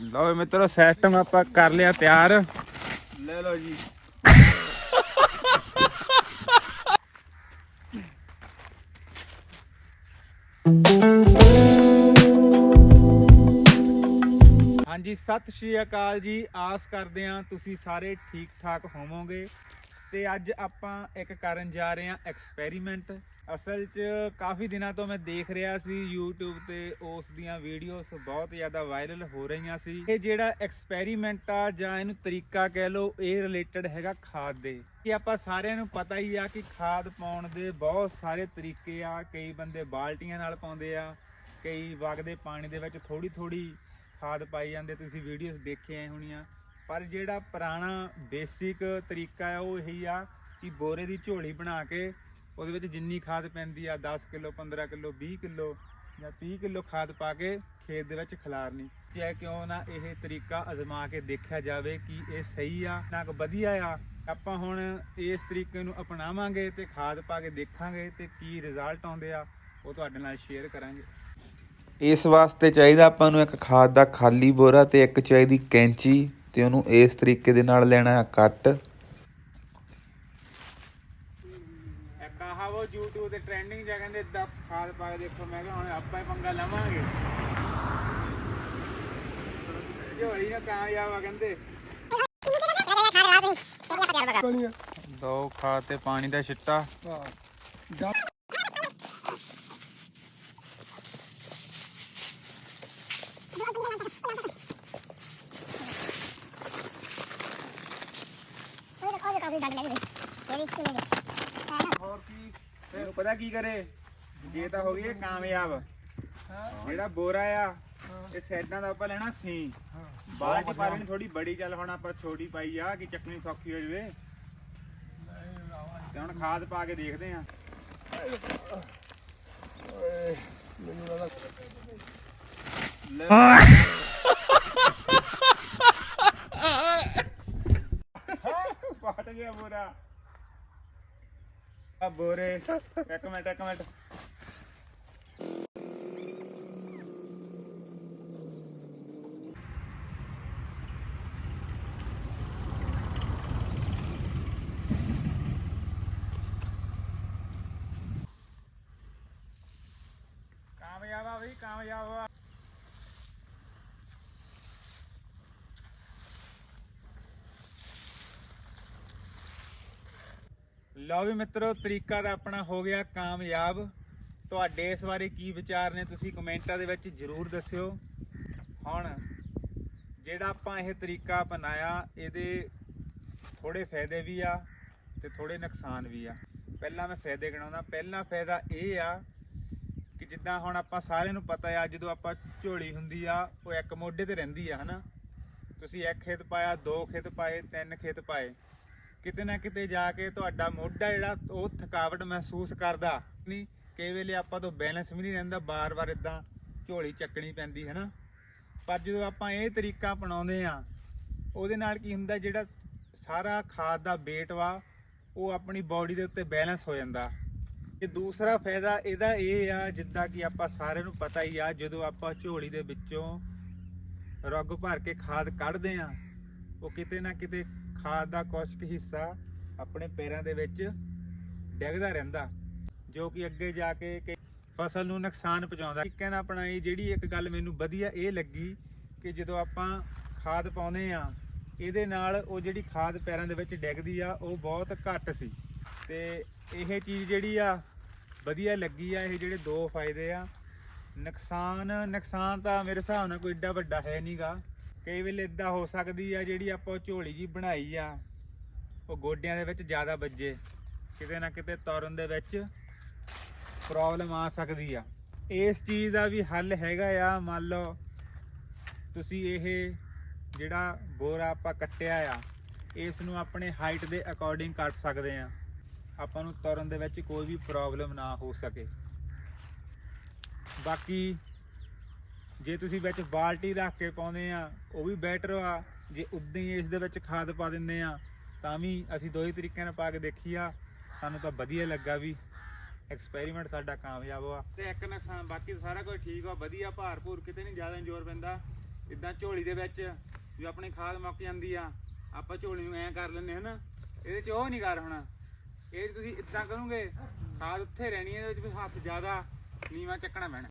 ਲਓ ਮਿੱਤਰੋ ਸਿਸਟਮ ਆਪਾਂ ਕਰ ਲਿਆ ਤਿਆਰ। ਲੈ ਲਓ ਜੀ। ਹਾਂਜੀ, ਸਤਿ ਸ਼੍ਰੀ ਅਕਾਲ ਜੀ। ਆਸ ਕਰਦੇ ਹਾਂ ਤੁਸੀਂ ਸਾਰੇ ਠੀਕ ਠਾਕ ਹੋਵੋਗੇ। ਤੇ ਅੱਜ ਆਪਾਂ ਇੱਕ ਕਰਨ ਜਾ ਰਹੇ ਹਾਂ ਐਕਸਪੈਰੀਮੈਂਟ ਅਸਲ 'ਚ ਕਾਫੀ ਦਿਨਾਂ ਤੋਂ ਮੈਂ ਦੇਖ ਰਿਹਾ ਸੀ YouTube ਤੇ ਉਸ ਦੀਆਂ ਵੀਡੀਓਜ਼ ਬਹੁਤ ਜ਼ਿਆਦਾ ਵਾਇਰਲ ਹੋ ਰਹੀਆਂ ਸੀ। ਇਹ ਜਿਹੜਾ ਐਕਸਪੈਰੀਮੈਂਟ ਆ ਜਾਂ ਇਹਨੂੰ ਤਰੀਕਾ ਕਹਿ ਲਓ, ਇਹ ਰਿਲੇਟਡ ਹੈਗਾ ਖਾਦ ਦੇ। ਕਿ ਆਪਾਂ ਸਾਰਿਆਂ ਨੂੰ ਪਤਾ ਹੀ ਆ ਕਿ ਖਾਦ ਪਾਉਣ ਦੇ ਬਹੁਤ ਸਾਰੇ ਤਰੀਕੇ ਆ। ਕਈ ਬੰਦੇ ਬਾਲਟੀਆਂ ਨਾਲ ਪਾਉਂਦੇ ਆ, ਕਈ ਵਗਦੇ ਪਾਣੀ ਦੇ ਵਿੱਚ ਥੋੜੀ ਥੋੜੀ ਖਾਦ ਪਾਈ ਜਾਂਦੇ। ਤੁਸੀਂ ਵੀਡੀਓਜ਼ ਦੇਖੇ ਹੋਣੀਆਂ। ਪਰ ਜਿਹੜਾ ਪੁਰਾਣਾ ਬੇਸਿਕ ਤਰੀਕਾ ਆ ਉਹ ਇਹੀ ਆ ਕਿ ਬੋਰੇ ਦੀ ਝੋਲੀ ਬਣਾ ਕੇ ਉਹਦੇ ਵਿੱਚ ਜਿੰਨੀ ਖਾਦ ਪੈਂਦੀ ਆ 10 ਕਿਲੋ 15 ਕਿਲੋ 20 ਕਿਲੋ ਜਾਂ 30 ਕਿਲੋ ਖਾਦ ਪਾ ਕੇ ਖੇਤ ਦੇ ਵਿੱਚ ਖਿਲਾਰਨੀ ਚਾਹੇ ਕਿਉਂ ਨਾ ਇਹ ਤਰੀਕਾ ਅਜ਼ਮਾ ਕੇ ਦੇਖਿਆ ਜਾਵੇ ਕਿ ਇਹ ਸਹੀ ਆ, ਨਾ ਕਿ ਵਧੀਆ ਆ, ਆਪਾਂ ਹੁਣ ਇਸ ਤਰੀਕੇ ਨੂੰ ਅਪਣਾਵਾਂਗੇ ਤੇ ਖਾਦ ਪਾ ਕੇ ਦੇਖਾਂਗੇ ਤੇ ਕੀ ਰਿਜ਼ਲਟ ਆਉਂਦੇ ਆ, ਉਹ ਤੁਹਾਡੇ ਨਾਲ ਸ਼ੇਅਰ ਕਰਾਂਗੇ। ਇਸ ਵਾਸਤੇ ਚਾਹੀਦਾ ਆਪਾਂ ਨੂੰ ਇੱਕ ਖਾਦ ਦਾ ਖਾਲੀ ਬੋਰਾ ਤੇ ਇੱਕ ਚਾਹੀਦੀ ਕੈਂਚੀ। ਤੇ ਉਹਨੂੰ ਇਸ ਤਰੀਕੇ ਦੇ ਨਾਲ ਲੈਣਾ ਹੈ ਕੱਟ। ਇੱਕ ਆਹ ਉਹ YouTube ਤੇ ਟ੍ਰੈਂਡਿੰਗ ਜਾਂ ਕਹਿੰਦੇ ਇਦਾਂ ਖਾਦ ਪਾ ਕੇ ਦੇਖੋ। ਮੈਂ ਕਿਹਾ ਹੁਣ ਆਪਾਂ ਹੀ ਪੰਗਾ ਲਵਾਂਗੇ। ਝੋਲੀ ਨਾ ਕਾਮਯਾਬ ਆ ਕਹਿੰਦੇ। ਦੋ ਤੇ ਪਾਣੀ ਦਾ ਛਿੱਟਾ। ਹੋਰ ਕੀ ਤੈਨੂੰ ਪਤਾ ਕੀ ਕਰੇ? ਜੇ ਤਾਂ ਹੋ ਗਈ ਇਹ ਕਾਮਯਾਬ। ਜਿਹੜਾ ਬੋਰਾ ਆ। ਇਹ ਸਾਈਡਾਂ ਦਾ ਆਪਾਂ ਲੈਣਾ ਸੀ। ਬਾਲਟੀ ਪਾ ਲੈਣੀ ਥੋੜੀ ਬੜੀ ਚੱਲ ਹੁਣ ਆਪਾਂ ਛੋਟੀ ਪਾਈ ਆ ਕਿ ਚੱਕਣੀ ਸੌਖੀ ਹੋ ਜਵੇ। ਤੇ ਹੁਣ ਖਾਦ ਪਾ ਕੇ ਦੇਖਦੇ ਆ। ਫਟ ਗਿਆ ਬੋਰਾ ਆ ਬੋਰੇ। ਇੱਕ ਮਿੰਟ ਇੱਕ ਮਿੰਟ। ਕਾਮਯਾਬ ਆ ਬਈ ਕਾਮਯਾਬ ਆ। ਲਓ ਵੀ ਮਿੱਤਰੋ, ਤਰੀਕਾ ਤਾਂ ਆਪਣਾ ਹੋ ਗਿਆ ਕਾਮਯਾਬ। ਤੁਹਾਡੇ ਇਸ ਬਾਰੇ ਕੀ ਵਿਚਾਰ ਨੇ ਤੁਸੀਂ ਕਮੈਂਟਾਂ ਦੇ ਵਿੱਚ ਜਰੂਰ ਦੱਸਿਓ। ਹੁਣ ਜਿਹੜਾ ਆਪਾਂ ਇਹ ਤਰੀਕਾ ਅਪਣਾਇਆ, ਇਹਦੇ ਥੋੜੇ ਫਾਇਦੇ ਵੀ ਆ ਤੇ ਥੋੜੇ ਨੁਕਸਾਨ ਵੀ ਆ। ਪਹਿਲਾਂ ਮੈਂ ਫਾਇਦੇ ਗਿਣਾਉਂਦਾ, ਪਹਿਲਾ ਫਾਇਦਾ ਇਹ ਆ ਕਿ ਜਿੱਦਾਂ ਹੁਣ ਆਪਾਂ ਸਾਰਿਆਂ ਨੂੰ ਪਤਾ ਆ, ਜਦੋਂ ਆਪਾਂ ਝੋਲੀ ਹੁੰਦੀ ਆ, ਉਹ ਇੱਕ ਮੋਢੇ ਤੇ ਰਹਿੰਦੀ ਆ, ਹਨਾ? ਤੁਸੀਂ ਇੱਕ ਖੇਤ ਪਾਇਆ, ਦੋ ਖੇਤ ਪਾਏ, ਤਿੰਨ ਖੇਤ ਪਾਏ। ਕਿਤੇ ਨਾ ਕਿਤੇ ਜਾ ਕੇ ਤੁਹਾਡਾ ਮੋਢਾ ਜਿਹੜਾ, ਉਹ ਥਕਾਵਟ ਮਹਿਸੂਸ ਕਰਦਾ। ਨਹੀਂ, ਕਈ ਵੇਲੇ ਆਪਾਂ ਤੋਂ ਬੈਲੈਂਸ ਵੀ ਨਹੀਂ ਰਹਿੰਦਾ, ਬਾਰ-ਬਾਰ ਇਦਾਂ ਝੋਲੀ ਚੱਕਣੀ ਪੈਂਦੀ ਹੈ ਨਾ ਪਰ ਜਦੋਂ ਆਪਾਂ ਇਹ ਤਰੀਕਾ ਅਪਣਾਉਂਦੇ ਆ ਉਹਦੇ ਨਾਲ ਕੀ ਹੁੰਦਾ, ਜਿਹੜਾ ਸਾਰਾ ਖਾਦ ਦਾ weight ਵਾ, ਉਹ ਆਪਣੀ ਬਾਡੀ ਦੇ ਉੱਤੇ ਬੈਲੈਂਸ ਹੋ ਜਾਂਦਾ। ਤੇ ਦੂਸਰਾ ਫਾਇਦਾ ਇਹਦਾ ਇਹ ਆ, ਜਿੱਦਾਂ ਕਿ ਆਪਾਂ ਸਾਰਿਆਂ ਨੂੰ ਪਤਾ ਹੀ ਆ, ਜਦੋਂ ਆਪਾਂ ਝੋਲੀ ਦੇ ਵਿੱਚੋਂ ਰੁੱਗ ਭਰ ਕੇ ਖਾਦ ਕੱਢਦੇ ਆ ਉਹ ਕਿਤੇ ਨਾ ਕਿਤੇ ਖਾਦ ਦਾ ਕੁਝ ਕੁ ਹਿੱਸਾ ਆਪਣੇ ਪੈਰਾਂ ਦੇ ਵਿੱਚ ਡਿੱਗਦਾ ਰਹਿੰਦਾ, ਜੋ ਕਿ ਅੱਗੇ ਜਾ ਕੇ ਕਈ ਫਸਲ ਨੂੰ ਨੁਕਸਾਨ ਪਹੁੰਚਾਉਂਦਾ। ਤਰੀਕੇ ਆਪਣਾ ਇਹ ਜਿਹੜੀ ਇੱਕ ਗੱਲ ਮੈਨੂੰ ਵਧੀਆ ਇਹ ਲੱਗੀ ਕਿ ਜਦੋਂ ਆਪਾਂ ਖਾਦ ਪਾਉਂਦੇ ਆ ਇਹਦੇ ਨਾਲ ਉਹ ਜਿਹੜੀ ਖਾਦ ਪੈਰਾਂ ਦੇ ਵਿੱਚ ਡਿੱਗਦੀ ਆ, ਉਹ ਬਹੁਤ ਘੱਟ ਸੀ। ਤੇ ਇਹ ਚੀਜ਼ ਜਿਹੜੀ ਆ, ਵਧੀਆ ਲੱਗੀ ਆ, ਇਹ ਜਿਹੜੇ ਦੋ ਫਾਇਦੇ ਆ। ਨੁਕਸਾਨ ਨੁਕਸਾਨ ਤਾਂ ਮੇਰੇ ਹਿਸਾਬ ਨਾਲ ਕੋਈ ਏਡਾ ਵੱਡਾ ਹੈ ਨਹੀਂਗਾ ਕਈ ਵੇਲੇ ਇਦਾਂ ਹੋ ਸਕਦੀ ਆ ਜਿਹੜੀ ਆਪਾਂ ਉਹ ਝੋਲੀ ਜੀ ਬਣਾਈ ਆ, ਉਹ ਗੋਡਿਆਂ ਦੇ ਵਿੱਚ ਜ਼ਿਆਦਾ ਵੱਜੇ, ਕਿਤੇ ਨਾ ਕਿਤੇ ਤੁਰਨ ਦੇ ਵਿੱਚ ਪ੍ਰੋਬਲਮ ਆ ਸਕਦੀ ਆ। ਇਸ ਚੀਜ਼ ਦਾ ਵੀ ਹੱਲ ਹੈਗਾ ਆ, ਮੰਨ ਲਓ ਤੁਸੀਂ ਇਹ ਜਿਹੜਾ ਬੋਰਾ ਆਪਾਂ ਕੱਟਿਆ ਆ, ਇਸ ਨੂੰ ਆਪਣੇ ਹਾਈਟ ਦੇ ਅਕੋਰਡਿੰਗ ਕੱਟ ਸਕਦੇ ਆ। ਆਪਾਂ ਨੂੰ ਤੁਰਨ ਦੇ ਵਿੱਚ ਕੋਈ ਵੀ ਪ੍ਰੋਬਲਮ ਨਾ ਹੋ ਸਕੇ। ਬਾਕੀ ਜੇ ਤੁਸੀਂ ਵਿੱਚ ਬਾਲਟੀ ਰੱਖ ਕੇ ਪਾਉਂਦੇ ਆ, ਉਹ ਵੀ ਬੈਟਰ ਆ। ਜੇ ਉਦਾਂ ਹੀ ਇਸ ਦੇ ਵਿੱਚ ਖਾਦ ਪਾ ਦਿੰਦੇ ਆ, ਤਾਂ ਵੀ ਅਸੀਂ ਦੋ ਹੀ ਤਰੀਕਿਆਂ ਨਾਲ ਪਾ ਕੇ ਦੇਖੀ ਆ। ਸਾਨੂੰ ਤਾਂ ਵਧੀਆ ਲੱਗਾ ਵੀ। ਐਕਸਪੈਰੀਮੈਂਟ ਸਾਡਾ ਕਾਮਯਾਬ ਹੋਆ ਤੇ ਇੱਕ ਨੁਕਸਾਨ, ਬਾਕੀ ਤਾਂ ਸਾਰਾ ਕੁਝ ਠੀਕ ਆ। ਵਧੀਆ ਭਾਰ ਭੂਰ ਕਿਤੇ ਨਹੀਂ ਜ਼ਿਆਦਾ ਜ਼ੋਰ ਪੈਂਦਾ। ਇਦਾਂ ਝੋਲੀ ਦੇ ਵਿੱਚ ਜੋ ਆਪਣੀ ਖਾਦ ਮੁੱਕ ਜਾਂਦੀ ਆ, ਆਪਾਂ ਝੋਲੀ ਨੂੰ ਐਂ ਕਰ ਲੈਂਦੇ ਹਨਾ ਇਹਦੇ 'ਚ ਉਹ ਨਹੀਂ ਕਰ ਹੋਣਾ। ਇਹ ਤੁਸੀਂ ਇਦਾਂ ਕਰੋਗੇ, ਖਾਦ ਉੱਥੇ ਰਹਿਣੀ ਹੈ ਇਹਦੇ ਵਿੱਚ ਹੱਥ ਜ਼ਿਆਦਾ ਨੀਵਾ ਚੱਕਣਾ ਪੈਣਾ।